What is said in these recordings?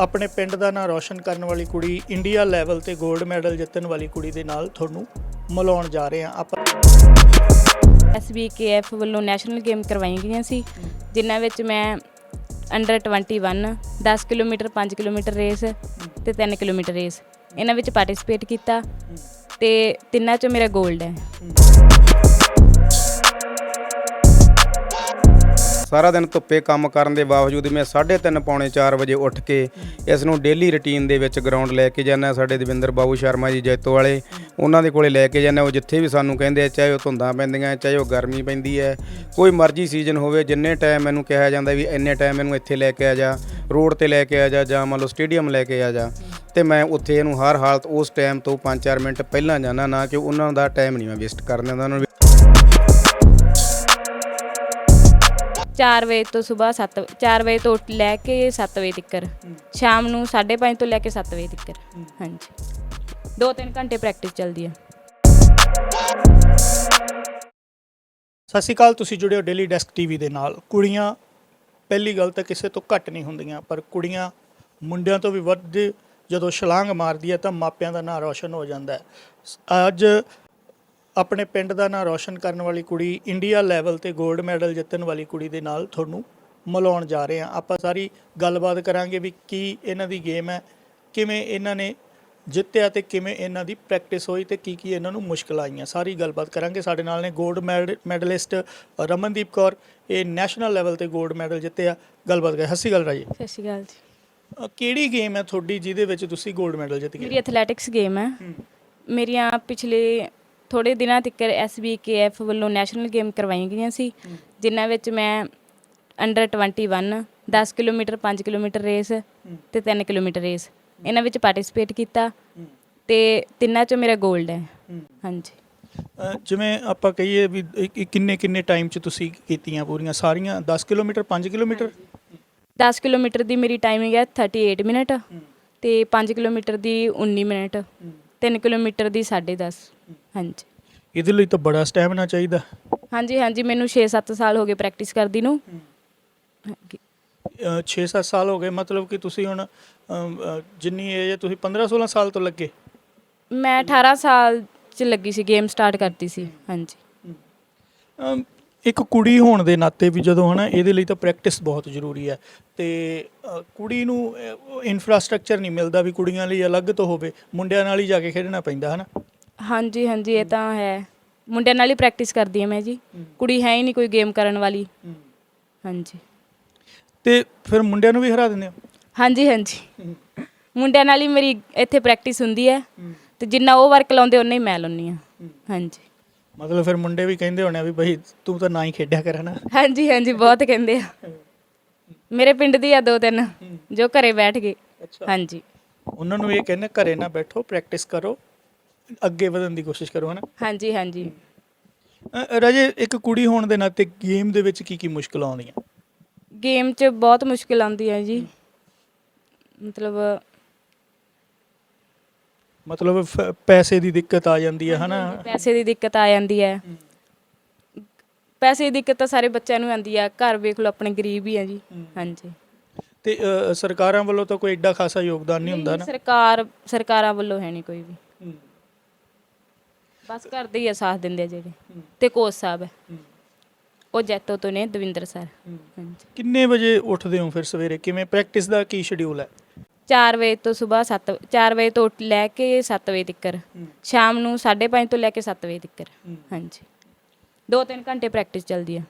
ਆਪਣੇ ਪਿੰਡ ਦਾ ਨਾਂ ਰੌਸ਼ਨ ਕਰਨ ਵਾਲੀ ਕੁੜੀ ਇੰਡੀਆ ਲੈਵਲ ਤੇ 골ਡ ਮੈਡਲ ਜਿੱਤਣ ਵਾਲੀ ਕੁੜੀ ਦੇ ਨਾਲ ਤੁਹਾਨੂੰ ਮਿਲਾਉਣ ਜਾ ਰਹੇ ਹਾਂ। ਆਪਾਂ ਐਸਬੀਕੇਐਫ ਵੱਲੋਂ ਨੈਸ਼ਨਲ ਗੇਮ ਕਰਵਾਈਆਂ ਗਈਆਂ ਸੀ, ਜਿਨ੍ਹਾਂ ਵਿੱਚ ਮੈਂ ਅੰਡਰ 21 10 ਕਿਲੋਮੀਟਰ 5 ਕਿਲੋਮੀਟਰ ਰੇਸ ਤੇ 3 ਕਿਲੋਮੀਟਰ ਰੇਸ। ਇਹਨਾਂ ਵਿੱਚ ਪਾਰਟਿਸਿਪੇਟ ਕੀਤਾ ਤੇ ਤਿੰਨਾਂ ਚੋਂ ਮੇਰਾ 골ਡ ਹੈ। ਸਾਰਾ ਦਿਨ ਧੁੱਪੇ ਕੰਮ ਕਰਨ ਦੇ ਬਾਵਜੂਦ ਮੈਂ 3:30 ਪੌਣੇ 4 ਵਜੇ ਉੱਠ ਕੇ ਇਸ ਨੂੰ ਡੇਲੀ ਰੁਟੀਨ ਦੇ ਵਿੱਚ ਗਰਾਊਂਡ ਲੈ ਕੇ ਜਾਂਦਾ, ਸਾਡੇ ਦਵਿੰਦਰ ਬਾਬੂ ਸ਼ਰਮਾ ਜੀ ਜੈਤੋ ਵਾਲੇ, ਉਹਨਾਂ ਦੇ ਕੋਲੇ ਲੈ ਕੇ ਜਾਂਦਾ, ਉਹ ਜਿੱਥੇ ਵੀ ਸਾਨੂੰ ਕਹਿੰਦੇ ਆ, ਚਾਹੇ ਉਹ ਧੁੰਦਾਂ ਪੈਂਦੀਆਂ ਚਾਹੇ ਉਹ ਗਰਮੀ ਪੈਂਦੀ ਹੈ, ਕੋਈ ਮਰਜ਼ੀ ਸੀਜ਼ਨ ਹੋਵੇ, ਜਿੰਨੇ ਟਾਈਮ ਮੈਨੂੰ ਕਿਹਾ ਜਾਂਦਾ ਵੀ ਇੰਨੇ ਟਾਈਮ ਇਹਨੂੰ ਇੱਥੇ ਲੈ ਕੇ ਆ ਜਾ ਰੋਡ ਤੇ ਲੈ ਕੇ ਆ ਜਾ, ਜਾਂ ਮੰਨ ਲਓ ਸਟੇਡੀਅਮ ਲੈ ਕੇ ਆ ਜਾ, ਤੇ ਮੈਂ ਉੱਥੇ ਇਹਨੂੰ ਹਰ ਹਾਲਤ ਉਸ ਟਾਈਮ ਤੋਂ 5-4 ਮਿੰਟ ਪਹਿਲਾਂ ਜਾਣਾ ਨਾ ਕਿ ਉਹਨਾਂ ਦਾ ਟਾਈਮ ਨਹੀਂ ਮੈਂ ਵੇਸਟ ਕਰਨ ਦਿੰਦਾ, ਉਹਨਾਂ ਨੂੰ 4 ਵਜੇ ਤੋਂ ਸਵੇਰ 7 4 ਵਜੇ ਤੋਂ ਲੈ ਕੇ 7 ਵਜੇ ਤੱਕ ਸ਼ਾਮ ਨੂੰ 5:30 ਤੋਂ ਲੈ ਕੇ 7 ਵਜੇ ਤੱਕ ਹਾਂਜੀ। 2-3 ਘੰਟੇ ਪ੍ਰੈਕਟਿਸ ਚੱਲਦੀ ਹੈ ਸਤਿ ਸ਼੍ਰੀ ਅਕਾਲ ਤੁਸੀਂ ਜੁੜੇ ਹੋ ਡੇਲੀ ਡੈਸਕ ਟੀਵੀ ਦੇ ਨਾਲ। ਕੁੜੀਆਂ ਪਹਿਲੀ ਗੱਲ ਤਾਂ ਕਿਸੇ ਤੋਂ ਘੱਟ ਨਹੀਂ ਹੁੰਦੀਆਂ ਪਰ ਕੁੜੀਆਂ ਮੁੰਡਿਆਂ ਤੋਂ ਵੀ ਵੱਧ ਜਦੋਂ ਛਲਾਂਗ ਮਾਰਦੀ ਹੈ ਤਾਂ ਮਾਪਿਆਂ ਦਾ ਨਾਂ ਰੌਸ਼ਨ ਹੋ ਜਾਂਦਾ ਹੈ। ਅੱਜ ਆਪਣੇ ਪਿੰਡ ਦਾ ਨਾਂ ਰੌਸ਼ਨ ਕਰਨ ਵਾਲੀ ਕੁੜੀ ਇੰਡੀਆ ਲੈਵਲ ਤੇ 골ਡ ਮੈਡਲ ਜਿੱਤਣ ਵਾਲੀ ਕੁੜੀ ਦੇ ਨਾਲ ਤੁਹਾਨੂੰ ਮਿਲਾਉਣ ਜਾ ਰਹੇ ਹਾਂ। ਆਪਾਂ ਸਾਰੀ ਗੱਲਬਾਤ ਕਰਾਂਗੇ ਵੀ ਕੀ ਇਹਨਾਂ ਦੀ ਗੇਮ ਹੈ ਕਿਵੇਂ ਇਹਨਾਂ ਨੇ ਜਿੱਤਿਆ ਤੇ ਕਿਵੇਂ ਇਹਨਾਂ ਦੀ ਪ੍ਰੈਕਟਿਸ ਹੋਈ ਤੇ ਕੀ ਕੀ ਇਹਨਾਂ ਨੂੰ ਮੁਸ਼ਕਲਾਂ ਆਈਆਂ। ਸਾਰੀ ਗੱਲਬਾਤ ਕਰਾਂਗੇ। ਸਾਡੇ ਨਾਲ ਨੇ 골ਡ ਮੈਡਲਿਸਟ ਰਮਨਦੀਪ ਕੌਰ ਇਹ ਨੈਸ਼ਨਲ ਲੈਵਲ ਤੇ 골ਡ ਮੈਡਲ ਜਿੱਤਿਆ। ਗੱਲਬਾਤ ਕਰ ਹੱਸੀ ਗੱਲ ਰਾਜੀ। ਸਤਿ ਸ਼੍ਰੀ ਅਕਾਲ ਜੀ। ਕਿਹੜੀ ਗੇਮ ਹੈ ਤੁਹਾਡੀ ਜਿਹਦੇ ਵਿੱਚ ਤੁਸੀਂ 골ਡ ਮੈਡਲ ਜਿੱਤ ਗਏ? ਮੇਰੀ ਐਥਲੈਟਿਕਸ ਗੇਮ ਹੈ। ਮੇਰੀਆਂ ਪਿਛਲੇ ਥੋੜੇ ਦਿਨਾਂ ਤੱਕ ਐਸਬੀਕੇਐਫ ਵੱਲੋਂ ਨੈਸ਼ਨਲ ਗੇਮ ਕਰਵਾਈਆਂ ਗਈਆਂ ਸੀ ਜਿਨ੍ਹਾਂ ਵਿੱਚ ਮੈਂ ਅੰਡਰ 21 10 ਕਿਲੋਮੀਟਰ 5 ਕਿਲੋਮੀਟਰ ਰੇਸ ਤੇ 3 ਕਿਲੋਮੀਟਰ ਰੇਸ। ਇਹਨਾਂ ਵਿੱਚ ਪਾਰਟਿਸਿਪੇਟ ਕੀਤਾ ਤੇ ਤਿੰਨਾਂ ਚੋਂ ਮੇਰਾ 골ਡ ਹੈ। ਹਾਂਜੀ। ਜਿਵੇਂ ਆਪਾਂ ਕਹੀਏ ਵੀ ਕਿੰਨੇ ਕਿੰਨੇ ਟਾਈਮ 'ਚ ਤੁਸੀਂ ਕੀਤੀਆਂ ਪੂਰੀਆਂ? ਸਾਰੀਆਂ 10 ਕਿਲੋਮੀਟਰ 5 ਕਿਲੋਮੀਟਰ? 10 ਕਿਲੋਮੀਟਰ ਦੀ ਮੇਰੀ ਟਾਈਮਿੰਗ ਹੈ 38 ਮਿੰਟ ਤੇ 5 ਕਿਲੋਮੀਟਰ ਦੀ 19 ਮਿੰਟ 3 ਕਿਲੋਮੀਟਰ ਦੀ 10.5 ਹਾਂਜੀ। ਇਹਦੇ ਲਈ ਤਾਂ ਬੜਾ ਸਟੈਮਿਨਾ ਚਾਹੀਦਾ। ਹਾਂਜੀ ਹਾਂਜੀ ਮੈਨੂੰ 6-7 ਸਾਲ ਹੋ ਗਏ ਪ੍ਰੈਕਟਿਸ ਕਰਦੀ ਨੂੰ। ਹਾਂਜੀ। 6-7 ਸਾਲ ਹੋ ਗਏ ਮਤਲਬ ਕਿ ਤੁਸੀਂ ਹੁਣ ਅ, ਜਿੰਨੀ ਏਜ ਹੈ ਤੁਸੀਂ 15-16 ਸਾਲ ਤੋਂ ਲੱਗੇ? ਮੈਂ 18 ਸਾਲ ਚ ਲੱਗੀ ਸੀ ਗੇਮ ਸਟਾਰਟ ਕਰਤੀ ਸੀ ਹਾਂਜੀ। ਅਮ, ਇੱਕ ਕੁੜੀ ਹੋਣ ਦੇ ਨਾਤੇ ਵੀ ਜਦੋਂ ਹਨਾ ਇਹਦੇ ਲਈ ਤਾਂ ਪ੍ਰੈਕਟਿਸ ਬਹੁਤ ਜ਼ਰੂਰੀ ਹੈ। ਤੇ ਅ, ਕੁੜੀ ਨੂੰ ਇਨਫਰਾਸਟ੍ਰਕਚਰ ਨਹੀਂ ਮਿਲਦਾ ਵੀ ਕੁੜੀਆਂ ਲਈ ਅਲੱਗ ਤੋਂ ਹੋਵੇ ਮੁੰਡਿਆਂ ਨਾਲ ਹੀ ਜਾ ਕੇ ਖੇਡਣਾ ਪੈਂਦਾ ਹਨਾ। ਹਾਂਜੀ ਹਾਂਜੀ ਇਹ ਤਾਂ ਹੈ। ਮੁੰਡਿਆਂ ਨਾਲ ਹੀ ਪ੍ਰੈਕਟਿਸ ਕਰਦੀ ਹਾਂ ਮੈਂ ਜੀ। ਕੁੜੀ ਹੈ ਹੀ ਨਹੀਂ ਕੋਈ ਗੇਮ ਕਰਨ ਵਾਲੀ। ਹਾਂਜੀ। ਤੇ ਫਿਰ ਮੁੰਡਿਆਂ ਨੂੰ ਵੀ ਹਰਾ ਦਿੰਦੇ ਹੋ? ਹਾਂਜੀ ਹਾਂਜੀ। ਮੁੰਡਿਆਂ ਨਾਲ ਹੀ ਮੇਰੀ ਇੱਥੇ ਪ੍ਰੈਕਟਿਸ ਹੁੰਦੀ ਹੈ। ਤੇ ਜਿੰਨਾ ਉਹ ਵਰਕ ਲਾਉਂਦੇ ਉਨਾ ਹੀ ਮੈਂ ਲਾਉਂਦੀ ਹਾਂ। ਹਾਂਜੀ। ਮਤਲਬ ਫਿਰ ਮੁੰਡੇ ਵੀ ਕਹਿੰਦੇ ਹੋਣੇ ਆ ਵੀ ਬਈ ਤੂੰ ਤਾਂ ਨਾ ਹੀ ਖੇਡਿਆ ਕਰ ਹਨਾ? ਹਾਂਜੀ ਹਾਂਜੀ ਬਹੁਤ ਕਹਿੰਦੇ ਆ। ਮੇਰੇ ਪਿੰਡ ਦੀ ਆ ਦੋ ਤਿੰਨ ਜੋ ਘਰੇ ਬੈਠ ਗਏ। ਅੱਛਾ। ਹਾਂਜੀ। ਉਹਨਾਂ ਨੂੰ ਇਹ ਕਹਿੰਦੇ ਘਰੇ ਨਾ ਬੈਠੋ ਪ੍ਰੈਕਟਿਸ ਕਰੋ। ਅੱਗੇ ਵਧਣ ਦੀ ਕੋਸ਼ਿਸ਼ ਕਰੋ ਹਨਾ? ਹਾਂਜੀ ਹਾਂਜੀ। ਅ, ਰਾਜੇ ਇੱਕ ਕੁੜੀ ਹੋਣ ਦੇ ਨਾਤੇ ਗੇਮ ਦੇ ਵਿੱਚ ਕੀ ਕੀ ਮੁਸ਼ਕਲਾਂ ਆਉਂਦੀਆਂ? ਗੇਮ 'ਚ ਬਹੁਤ ਮੁਸ਼ਕਿਲ ਆਉਂਦੀ ਹੈ ਜੀ। ਮਤਲਬ ਮਤਲਬ ਫ- ਪੈਸੇ ਦੀ ਦਿੱਕਤ ਆ ਜਾਂਦੀ ਹੈ ਹਨਾ? ਪੈਸੇ ਦੀ ਦਿੱਕਤ ਆ ਜਾਂਦੀ ਹੈ। ਪੈਸੇ ਦੀ ਦਿੱਕਤ ਤਾਂ ਸਾਰੇ ਬੱਚਿਆਂ ਨੂੰ ਆਉਂਦੀ ਆ ਘਰ ਵੇਖ ਲਓ ਆਪਣੇ ਗਰੀਬ ਹੀ ਆ ਜੀ। ਹਾਂਜੀ। ਤੇ ਅ, ਸਰਕਾਰਾਂ ਵੱਲੋਂ ਤਾਂ ਕੋਈ ਐਡਾ ਖਾਸਾ ਯੋਗਦਾਨ ਨਹੀਂ ਹੁੰਦਾ ਨਾ ਸਰਕਾਰ ਸਰਕਾਰਾਂ ਵੱਲੋਂ ਹੈ ਨਹੀਂ ਕੋਈ ਵੀ। ਬਸ ਕਰਦੇ ਹੀ ਆ ਸਾਥ ਦਿੰਦੇ ਆ ਜਿਹੜੇ। ਤੇ ਕੋਚ ਸਾਹਿਬ ਹੈ ਉਹ ਜੈਤੋ ਤੋਂ ਨੇ ਦਵਿੰਦਰ ਸਰ। ਹਾਂਜੀ। ਕਿੰਨੇ ਵਜੇ ਉੱਠਦੇ ਹੋ ਫਿਰ ਸਵੇਰੇ? ਕਿਵੇਂ ਪ੍ਰੈਕਟਿਸ ਦਾ ਕੀ ਸ਼ਡਿਊਲ ਹੈ? 4 ਵਜੇ ਤੋਂ ਸਵੇਰ 7 4 ਵਜੇ ਤੋਂ ਉੱਠ- ਲੈ ਕੇ 7 ਵਜੇ ਤੱਕ ਸ਼ਾਮ ਨੂੰ 5:30 ਤੋਂ ਲੈ ਕੇ 7 ਵਜੇ ਤੱਕ ਹਾਂਜੀ। 2-3 ਘੰਟੇ ਪ੍ਰੈਕਟਿਸ ਚੱਲਦੀ ਆ।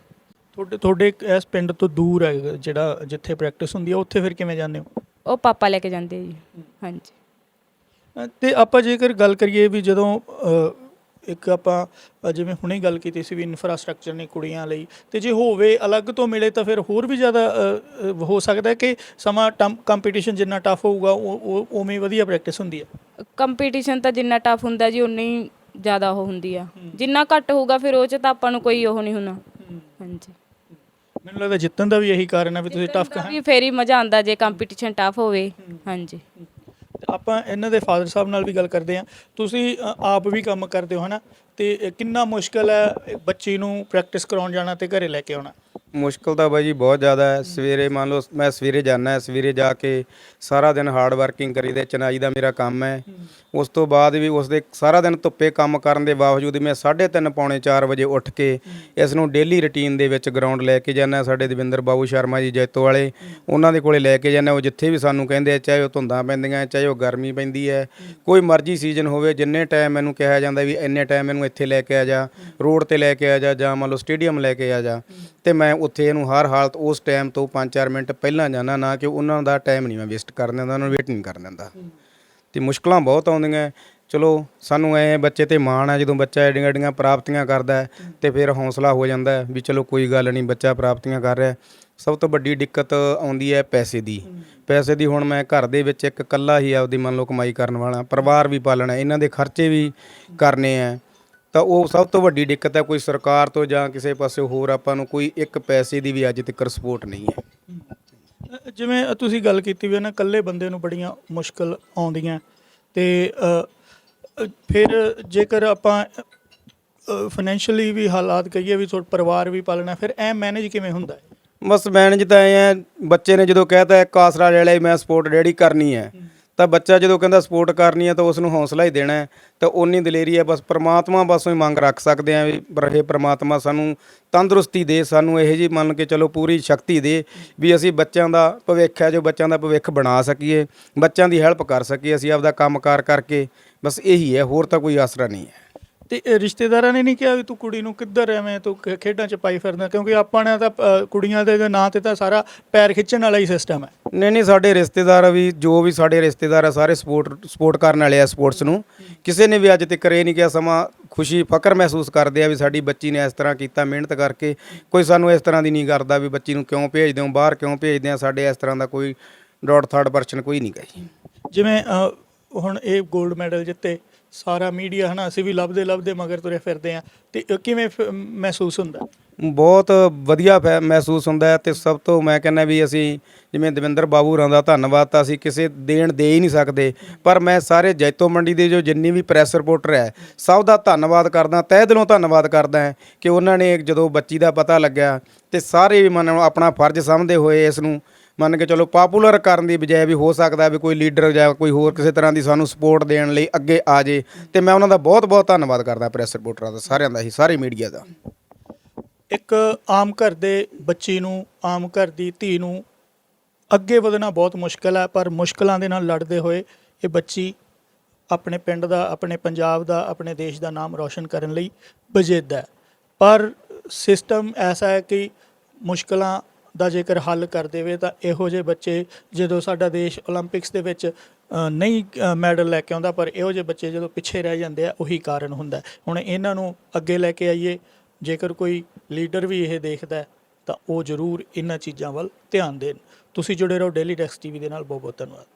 ਤੁਹਾਡੇ ਤੁਹਾਡੇ ਇਸ ਪਿੰਡ ਤੋਂ ਦੂਰ ਹੈ ਜਿਹੜਾ ਜਿੱਥੇ ਪ੍ਰੈਕਟਿਸ ਹੁੰਦੀ ਹੈ ਉੱਥੇ ਫਿਰ ਕਿਵੇਂ ਜਾਂਦੇ ਹੋ? ਉਹ ਪਾਪਾ ਲੈ ਕੇ ਜਾਂਦੇ ਆ ਜੀ। ਹਾਂਜੀ। ਤੇ ਆਪਾਂ ਜੇਕਰ ਗੱਲ ਕਰੀਏ ਵੀ ਜਦੋਂ ਇੱਕ ਆਪਾਂ ਅ, ਜਿਵੇਂ ਹੁਣੇ ਗੱਲ ਕੀਤੀ ਸੀ ਵੀ ਇਨਫਰਾਸਟ੍ਰਕਚਰ ਨਹੀਂ ਕੁੜੀਆਂ ਲਈ ਤੇ ਜੇ ਹੋਵੇ ਅਲੱਗ ਤੋਂ ਮਿਲੇ ਤਾਂ ਫਿਰ ਹੋਰ ਵੀ ਜ਼ਿਆਦਾ ਅ, ਅ, ਹੋ ਸਕਦਾ ਹੈ ਕਿ ਸਮਾਂ ਕੰਪੀਟੀਸ਼ਨ ਜਿੰਨਾ ਟਫ ਹੋਊਗਾ ਉਹ ਉਹ- ਉਵੇਂ ਹੀ ਵਧੀਆ ਪ੍ਰੈਕਟਿਸ ਹੁੰਦੀ ਹੈ। ਕੰਪੀਟੀਸ਼ਨ ਤਾਂ ਜਿੰਨਾ ਟਫ ਹੁੰਦਾ ਜੀ ਉਨੀ ਹੀ ਜ਼ਿਆਦਾ ਉਹ ਹੁੰਦੀ ਆ। ਜਿੰਨਾ ਘੱਟ ਹੋਊਗਾ ਫਿਰ ਉਹ ਚ ਤਾਂ ਆਪਾਂ ਨੂੰ ਕੋਈ ਉਹ ਨਹੀਂ ਹੋਣਾ। ਹਾਂਜੀ। ਮੈਨੂੰ ਲੱਗਦਾ ਜਿੱਤਣ ਦਾ ਵੀ ਇਹੀ ਕਾਰਨ ਹੈ ਵੀ ਤੁਸੀਂ ਟਫ ਵੀ ਫੇਰ ਹੀ ਮਜ਼ਾ ਆਉਂਦਾ ਜੇ ਕੰਪੀਟੀਸ਼ਨ ਟਫ ਹੋਵੇ। ਹਾਂਜੀ। ਆਪਾਂ ਇਹਨਾਂ ਦੇ ਫਾਦਰ ਸਾਹਿਬ ਨਾਲ ਵੀ ਗੱਲ ਕਰਦੇ ਹਾਂ। ਤੁਸੀਂ ਅ, ਆਪ ਵੀ ਕੰਮ ਕਰਦੇ ਹੋ ਹਨਾ? ਤੇ ਕਿੰਨਾ ਮੁਸ਼ਕਲ ਹੈ ਬੱਚੀ ਨੂੰ ਪ੍ਰੈਕਟਿਸ ਕਰਾਉਣ ਜਾਣਾ ਤੇ ਘਰੇ ਲੈ ਕੇ ਆਉਣਾ? ਮੁਸ਼ਕਲ ਤਾਂ ਬਾਈ ਜੀ ਬਹੁਤ ਜ਼ਿਆਦਾ ਹੈ। ਸਵੇਰੇ ਮੰਨ ਲਓ, ਮੈਂ ਸਵੇਰੇ ਜਾਣਾ ਹੈ, ਸਵੇਰੇ ਜਾ ਕੇ ਸਾਰਾ ਦਿਨ ਹਾਰਡ ਵਰਕਿੰਗ ਕਰੀਦਾ ਚਨਾਈ ਦਾ ਮੇਰਾ ਕੰਮ ਹੈ। ਉਸ ਤੋਂ ਬਾਅਦ ਵੀ ਉਸ ਦੇ ਸਾਰਾ ਦਿਨ ਧੁੱਪੇ ਕੰਮ ਕਰਨ ਦੇ ਬਾਵਜੂਦ ਮੈਂ 3:30 ਪੌਣੇ 4 ਵਜੇ ਉੱਠ ਕੇ ਇਸ ਨੂੰ ਡੇਲੀ ਰੁਟੀਨ ਦੇ ਵਿੱਚ ਗਰਾਊਂਡ ਲੈ ਕੇ ਜਾਂਦਾ ਸਾਡੇ ਦਵਿੰਦਰ ਬਾਬੂ ਸ਼ਰਮਾ ਜੀ ਜੈਤੋ ਵਾਲੇ, ਉਹਨਾਂ ਦੇ ਕੋਲੇ ਲੈ ਕੇ ਜਾਂਦਾ ਉਹ ਜਿੱਥੇ ਵੀ ਸਾਨੂੰ ਕਹਿੰਦੇ ਆ, ਚਾਹੇ ਉਹ ਧੁੰਦਾਂ ਪੈਂਦੀਆਂ ਚਾਹੇ ਉਹ ਗਰਮੀ ਪੈਂਦੀ ਹੈ, ਕੋਈ ਮਰਜ਼ੀ ਸੀਜ਼ਨ ਹੋਵੇ, ਜਿੰਨੇ ਟਾਈਮ ਮੈਨੂੰ ਕਿਹਾ ਜਾਂਦਾ ਵੀ ਇੰਨੇ ਟਾਈਮ ਮੈਨੂੰ ਇੱਥੇ ਲੈ ਕੇ ਆ ਜਾ ਰੋਡ ਤੇ ਲੈ ਕੇ ਆ ਜਾ ਜਾਂ ਮੰਨ ਲਓ ਸਟੇਡੀਅਮ ਲੈ ਕੇ ਆ ਜਾ, ਤੇ ਮੈਂ ਉੱਥੇ ਇਹਨੂੰ ਹਰ ਹਾਲਤ ਉਸ ਟਾਈਮ ਤੋਂ 5-4 ਮਿੰਟ ਪਹਿਲਾਂ ਜਾਣਾ ਨਾ ਕਿ ਉਹਨਾਂ ਦਾ ਟਾਈਮ ਨਹੀਂ ਮੈਂ ਵੇਸਟ ਕਰਨ ਦਿੰਦਾ ਉਹਨਾਂ ਨੂੰ ਵੇਟ ਨਹੀਂ ਕਰਨ ਦਿੰਦਾ। ਤੇ ਮੁਸ਼ਕਲਾਂ ਬਹੁਤ ਆਉਂਦੀਆਂ। ਚਲੋ ਸਾਨੂੰ ਐ ਬੱਚੇ ਤੇ ਮਾਣ ਹੈ ਜਦੋਂ ਬੱਚਾ ਐਡੀਆਂ ਐਡੀਆਂ ਪ੍ਰਾਪਤੀਆਂ ਕਰਦਾ ਤੇ ਫਿਰ ਹੌਸਲਾ ਹੋ ਜਾਂਦਾ ਵੀ ਚਲੋ ਕੋਈ ਗੱਲ ਨਹੀਂ ਬੱਚਾ ਪ੍ਰਾਪਤੀਆਂ ਕਰ ਰਿਹਾ। ਸਭ ਤੋਂ ਵੱਡੀ ਦਿੱਕਤ ਆਉਂਦੀ ਹੈ ਪੈਸੇ ਦੀ। ਪੈਸੇ ਦੀ ਹੁਣ ਮੈਂ ਘਰ ਦੇ ਵਿੱਚ ਇੱਕ ਇਕੱਲਾ ਹੀ ਆਪਦੀ ਮੰਨ ਲਓ ਕਮਾਈ ਕਰਨ ਵਾਲਾ ਪਰਿਵਾਰ ਵੀ ਪਾਲਣਾ ਇਹਨਾਂ ਦੇ ਖਰਚੇ ਵੀ ਕਰਨੇ ਆ। ਤਾਂ ਉਹ ਸਭ ਤੋਂ ਵੱਡੀ ਦਿੱਕਤ ਹੈ ਕੋਈ ਸਰਕਾਰ ਤੋਂ ਜਾਂ ਕਿਸੇ ਪਾਸੇ ਹੋਰ ਆਪਾਂ ਨੂੰ ਕੋਈ ਇੱਕ ਪੈਸੇ ਦੀ ਵੀ ਅੱਜ ਤੱਕ ਸਪੋਰਟ ਨਹੀਂ ਹੈ। ਜਿਵੇਂ ਤੁਸੀਂ ਗੱਲ ਕੀਤੀ ਵੀ ਨਾ ਇਕੱਲੇ ਬੰਦੇ ਨੂੰ ਬੜੀਆਂ ਮੁਸ਼ਕਲ ਆਉਂਦੀਆਂ ਤੇ ਫਿਰ ਜੇਕਰ ਆਪਾਂ ਫਾਈਨੈਂਸ਼ੀਅਲੀ ਵੀ ਹਾਲਾਤ ਕਹੀਏ ਵੀ ਤੁਹਾਡਾ ਪਰਿਵਾਰ ਵੀ ਪਾਲਣਾ ਫਿਰ ਐ ਮੈਨੇਜ ਕਿਵੇਂ ਹੁੰਦਾ ਹੈ? ਬਸ ਮੈਨੇਜ ਤਾਂ ਐ ਬੱਚੇ ਨੇ ਜਦੋਂ ਕਹਿਤਾ ਇੱਕ ਆਸਰਾ ਲੈ ਲਿਆ ਮੈਂ ਸਪੋਰਟ ਰੈਡੀ ਕਰਨੀ ਹੈ। ਤਾਂ ਬੱਚਾ ਜਦੋਂ ਕਹਿੰਦਾ ਸਪੋਰਟ ਕਰਨੀ ਹੈ ਤਾਂ ਉਸ ਨੂੰ ਹੌਸਲਾ ਹੀ ਦੇਣਾ ਹੈ। ਤਾਂ ਉਨੀ ਦਲੇਰੀ ਹੈ ਬਸ ਪ੍ਰਮਾਤਮਾ ਬਸੋਂ ਹੀ ਮੰਗ ਰੱਖ ਸਕਦੇ ਆ ਵੀ ਪਰ ਪ੍ਰਮਾਤਮਾ ਸਾਨੂੰ ਤੰਦਰੁਸਤੀ ਦੇ, ਸਾਨੂੰ ਇਹੋ ਜੀ ਮੰਨ ਕੇ ਚਲੋ ਪੂਰੀ ਸ਼ਕਤੀ ਦੇ ਵੀ ਅਸੀਂ ਬੱਚਿਆਂ ਦਾ ਭਵਿੱਖ ਹੈ, ਜੋ ਬੱਚਿਆਂ ਦਾ ਭਵਿੱਖ ਬਣਾ ਸਕੀਏ, ਬੱਚਿਆਂ ਦੀ ਹੈਲਪ ਕਰ ਸਕੀਏ, ਅਸੀਂ ਆਪਦਾ ਕੰਮਕਾਰ ਕਰਕੇ ਬਸ ਇਹੀ ਹੈ, ਹੋਰ ਤਾਂ ਕੋਈ ਆਸਰਾ ਨਹੀਂ ਹੈ। ਤੇ ਰਿਸ਼ਤੇਦਾਰਾਂ ਨੇ ਨਹੀਂ ਕਿਹਾ ਵੀ ਤੂੰ ਕੁੜੀ ਨੂੰ ਕਿੱਧਰ ਐਵੇਂ ਤੂੰ ਖ- ਖੇਡਾਂ 'ਚ ਪਾਈ ਫਿਰਦਾ? ਕਿਉਂਕਿ ਆਪਾਂ ਨੇ ਤਾਂ ਅ, ਕੁੜੀਆਂ ਦੇ ਨਾਂ ਤੇ ਤਾਂ ਸਾਰਾ ਪੈਰ ਖਿੱਚਣ ਵਾਲਾ ਹੀ ਸਿਸਟਮ ਹੈ। ਨਹੀਂ ਨਹੀਂ ਸਾਡੇ ਰਿਸ਼ਤੇਦਾਰ ਵੀ ਜੋ ਵੀ ਸਾਡੇ ਰਿਸ਼ਤੇਦਾਰ ਆ ਸਾਰੇ ਸਪੋਰਟ ਸਪੋਰਟ ਕਰਨ ਵਾਲੇ ਆ ਸਪੋਰਟਸ ਨੂੰ। ਕਿਸੇ ਨੇ ਵੀ ਅੱਜ ਤੱਕ ਇਹ ਨਹੀਂ ਕਿਹਾ ਸਮਾਂ ਖੁਸ਼ੀ ਫਕਰ ਮਹਿਸੂਸ ਕਰਦੇ ਆ ਵੀ ਸਾਡੀ ਬੱਚੀ ਨੇ ਇਸ ਤਰ੍ਹਾਂ ਕੀਤਾ ਮਿਹਨਤ ਕਰਕੇ। ਕੋਈ ਸਾਨੂੰ ਇਸ ਤਰ੍ਹਾਂ ਦੀ ਨਹੀਂ ਕਰਦਾ ਵੀ ਬੱਚੀ ਨੂੰ ਕਿਉਂ ਭੇਜਦੇ ਹੋ ਬਾਹਰ ਕਿਉਂ ਭੇਜਦੇ ਆ ਸਾਡੇ ਇਸ ਤਰ੍ਹਾਂ ਦਾ ਕੋਈ ਡਾਟ ਥਰਡ ਪਰਸਨ ਕੋਈ ਨਹੀਂ ਗਾ ਜੀ। ਜਿਵੇਂ ਅ, ਹੁਣ ਇਹ 골ਡ ਮੈਡਲ ਜਿੱਤੇ ਸਾਰਾ ਮੀਡੀਆ ਹਨਾ ਅਸੀਂ ਵੀ ਲੱਭਦੇ ਲੱਭਦੇ ਮਗਰ ਤੁਰੇ ਫਿਰਦੇ ਆ ਤੇ ਅ, ਕਿਵੇਂ ਫ- ਮਹਿਸੂਸ ਹੁੰਦਾ? ਬਹੁਤ ਵਧੀਆ ਫੈ- ਮਹਿਸੂਸ ਹੁੰਦਾ ਹੈ ਤੇ ਸਭ ਤੋਂ ਮੈਂ ਕਹਿੰਦਾ ਵੀ ਅਸੀਂ ਜਿਵੇਂ ਦਵਿੰਦਰ ਬਾਬੂ ਹੋਰਾਂ ਦਾ ਧੰਨਵਾਦ ਤਾਂ ਅਸੀਂ ਕਿਸੇ ਦੇਣ ਦੇ ਹੀ ਨਹੀਂ ਸਕਦੇ। ਪਰ ਮੈਂ ਸਾਰੇ ਜੈਤੋ ਮੰਡੀ ਦੇ ਜੋ ਜਿੰਨੀ ਵੀ ਪ੍ਰੈਸ ਰਿਪੋਰਟਰ ਹੈ ਸਭ ਦਾ ਧੰਨਵਾਦ ਕਰਦਾ ਤਹਿ ਦਿਲੋਂ ਧੰਨਵਾਦ ਕਰਦਾ ਹਾਂ ਕਿ ਉਹਨਾਂ ਨੇ ਜਦੋਂ ਬੱਚੀ ਦਾ ਪਤਾ ਲੱਗਿਆ ਤੇ ਸਾਰੇ ਵੀ ਨੂੰ ਆਪਣਾ ਫਰਜ਼ ਸਮਝਦੇ ਹੋਏ ਇਸ ਨੂੰ ਮੰਨ ਕੇ ਚਲੋ ਪਾਪੂਲਰ ਕਰਨ ਦੀ ਬਜਾਏ ਵੀ ਹੋ ਸਕਦਾ ਵੀ ਕੋਈ ਲੀਡਰ ਜਾਂ ਕੋਈ ਹੋਰ ਕਿਸੇ ਤਰ੍ਹਾਂ ਦੀ ਸਾਨੂੰ ਸਪੋਰਟ ਦੇਣ ਲਈ ਅੱਗੇ ਆ ਜੇ। ਤੇ ਮੈਂ ਉਹਨਾਂ ਦਾ ਬਹੁਤ ਬਹੁਤ ਧੰਨਵਾਦ ਕਰਦਾ ਪ੍ਰੈਸ ਰਿਪੋਰਟਰਾਂ ਦਾ, ਸਾਰਿਆਂ ਦਾ ਹੀ, ਸਾਰੇ ਮੀਡੀਆ ਦਾ। ਇੱਕ ਆਮ ਘਰ ਦੇ ਬੱਚੀ ਨੂੰ, ਆਮ ਘਰ ਦੀ ਧੀ ਨੂੰ ਅੱਗੇ ਵਧਣਾ ਬਹੁਤ ਮੁਸ਼ਕਲ ਹੈ, ਪਰ ਮੁਸ਼ਕਲਾਂ ਦੇ ਨਾਲ ਲੜਦੇ ਹੋਏ ਇਹ ਬੱਚੀ ਆਪਣੇ ਪਿੰਡ ਦਾ, ਆਪਣੇ ਪੰਜਾਬ ਦਾ, ਆਪਣੇ ਦੇਸ਼ ਦਾ ਨਾਮ ਰੌਸ਼ਨ ਕਰਨ ਲਈ ਬਜਿੱਦ ਹੈ। ਪਰ ਸਿਸਟਮ ਐਸਾ ਹੈ ਕਿ ਮੁਸ਼ਕਲਾਂ ਦਾ ਜੇਕਰ ਹੱਲ ਕਰ ਦੇਵੇ ਤਾਂ ਇਹੋ ਜਿਹੇ ਬੱਚੇ ਜਦੋਂ ਸਾਡਾ ਦੇਸ਼ 올림픽ਸ ਦੇ ਵਿੱਚ ਨਹੀਂ ਮੈਡਲ ਲੈ ਕੇ ਆਉਂਦਾ, ਪਰ ਇਹੋ ਜਿਹੇ ਬੱਚੇ ਜਦੋਂ ਪਿੱਛੇ ਰਹਿ ਜਾਂਦੇ ਆ, ਉਹੀ ਕਾਰਨ ਹੁੰਦਾ ਹੁਣ ਇਹਨਾਂ ਨੂੰ ਅੱਗੇ ਲੈ ਕੇ ਆਈਏ, ਜੇਕਰ ਕੋਈ ਲੀਡਰ ਵੀ ਇਹ ਦੇਖਦਾ ਤਾਂ ਉਹ ਜ਼ਰੂਰ ਇਹਨਾਂ ਚੀਜ਼ਾਂ ਵੱਲ ਧਿਆਨ ਦੇਣ। ਤੁਸੀਂ ਜੁੜੇ ਰਹੋ ਡੇਲੀ ਡੈਸਕ ਟੀਵੀ ਦੇ ਨਾਲ ਬਹੁਤ ਬਹੁਤ ਧੰਨਵਾਦ।